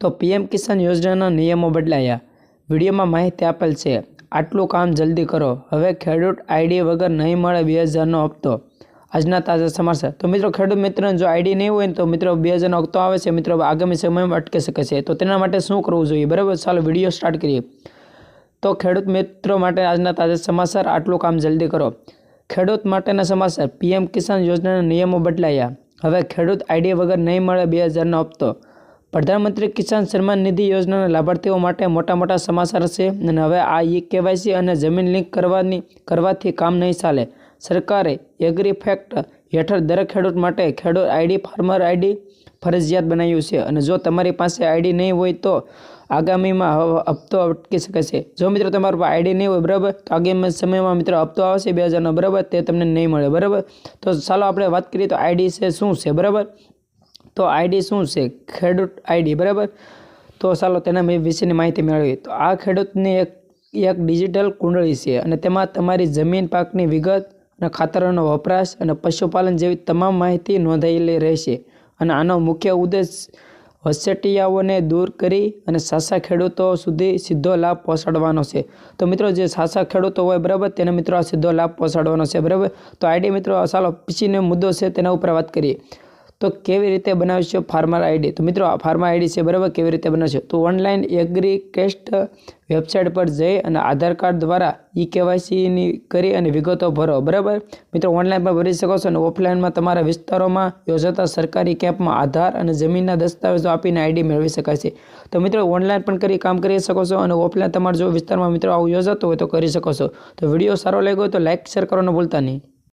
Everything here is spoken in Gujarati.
તો પીએમ કિસાન યોજનાના નિયમો બદલાયા. વિડીયોમાં માહિતી આપેલ છે, આટલું કામ જલ્દી કરો. હવે ખેડૂત આઈડી વગર નહીં મળે બે હજારનો હપ્તો. આજના તાજા સમાચાર. તો મિત્રો, ખેડૂત મિત્રોને જો આઈડી નહીં હોય ને તો મિત્રો બે હજારનો હપ્તો આવે છે. મિત્રો, આગામી સમયમાં અટકી શકે છે. તો તેના માટે શું કરવું જોઈએ? બરાબર? ચાલો વીડિયો સ્ટાર્ટ કરીએ. તો ખેડૂત મિત્રો માટે આજના તાજા સમાચાર, આટલું કામ જલ્દી કરો. ખેડૂત માટેના સમાચાર, પીએમ કિસાન યોજનાના નિયમો બદલાયા. હવે ખેડૂત આઈડી વગર નહીં મળે બે હજારનો હપ્તો. પ્રધાનમંત્રી કિસાન સન્માન નિધિ યોજનાના લાભાર્થીઓ માટે મોટા મોટા સમાચાર છે અને હવે આ ઈ કેવાયસી અને જમીન લિંક કરવાની કરવાથી કામ નહીં ચાલે. સરકારે એગ્રી ફેક્ટ હેઠળ દરેક ખેડૂત માટે ખેડૂત આઈડી, ફાર્મર આઈડી ફરજિયાત બનાવ્યું છે અને જો તમારી પાસે આઈડી નહીં હોય તો આગામીમાં હપ્તો અટકી શકે છે. જો મિત્રો તમારી પાસે આઈડી નહીં હોય, બરાબર, તો આગામી સમયમાં મિત્રો હપ્તો આવશે બે હજારનો, બરાબર, તે તમને નહીં મળે, બરાબર? તો ચાલો આપણે વાત કરીએ તો આઈડી છે શું છે, બરાબર? તો આઈડી શું છે? ખેડૂત આઈડી બરાબર? તો ચાલો તેના વિશેની માહિતી મેળવીએ. તો આ ખેડૂતની એક એક ડિજિટલ કુંડળી છે અને તેમાં તમારી જમીન પાકની વિગત અને ખાતરોનો વપરાશ અને પશુપાલન જેવી તમામ માહિતી નોંધાયેલી રહેશે. અને આનો મુખ્ય ઉદ્દેશ વસેટિયાઓને દૂર કરી અને સાસા ખેડૂતો સુધી સીધો લાભ પહોંચાડવાનો છે. તો મિત્રો, જે સાસા ખેડૂતો હોય, બરાબર? તેને મિત્રો આ સીધો લાભ પહોંચાડવાનો છે, બરાબર? તો આઈડી મિત્રો, ચાલો પછીનો મુદ્દો છે તેના ઉપર વાત કરીએ. તો કેવી રીતે બનાવશો ફાર્મર આઈડી? તો મિત્રો, આ ફાર્મર આઈડી છે, બરાબર? કેવી રીતે બનાવશો? તો ઓનલાઈન એગ્રીકેસ્ટ વેબસાઇટ પર જઈ અને આધાર કાર્ડ દ્વારા ઈ કેવાયસીની કરી અને વિગતો ભરો, બરાબર? મિત્રો, ઓનલાઈન પણ ભરી શકો છો અને ઓફલાઈનમાં તમારા વિસ્તારોમાં યોજાતા સરકારી કેમ્પમાં આધાર અને જમીનના દસ્તાવેજો આપીને આઈડી મેળવી શકાય છે. તો મિત્રો, ઓનલાઈન પણ કરી કામ કરી શકો છો અને ઓફલાઈન તમારા જો વિસ્તારમાં મિત્રો આવું યોજાતું હોય તો કરી શકો છો. તો વીડિયો સારો લાગ્યો તો લાઇક શેર કરવાનું ભૂલતા નહીં.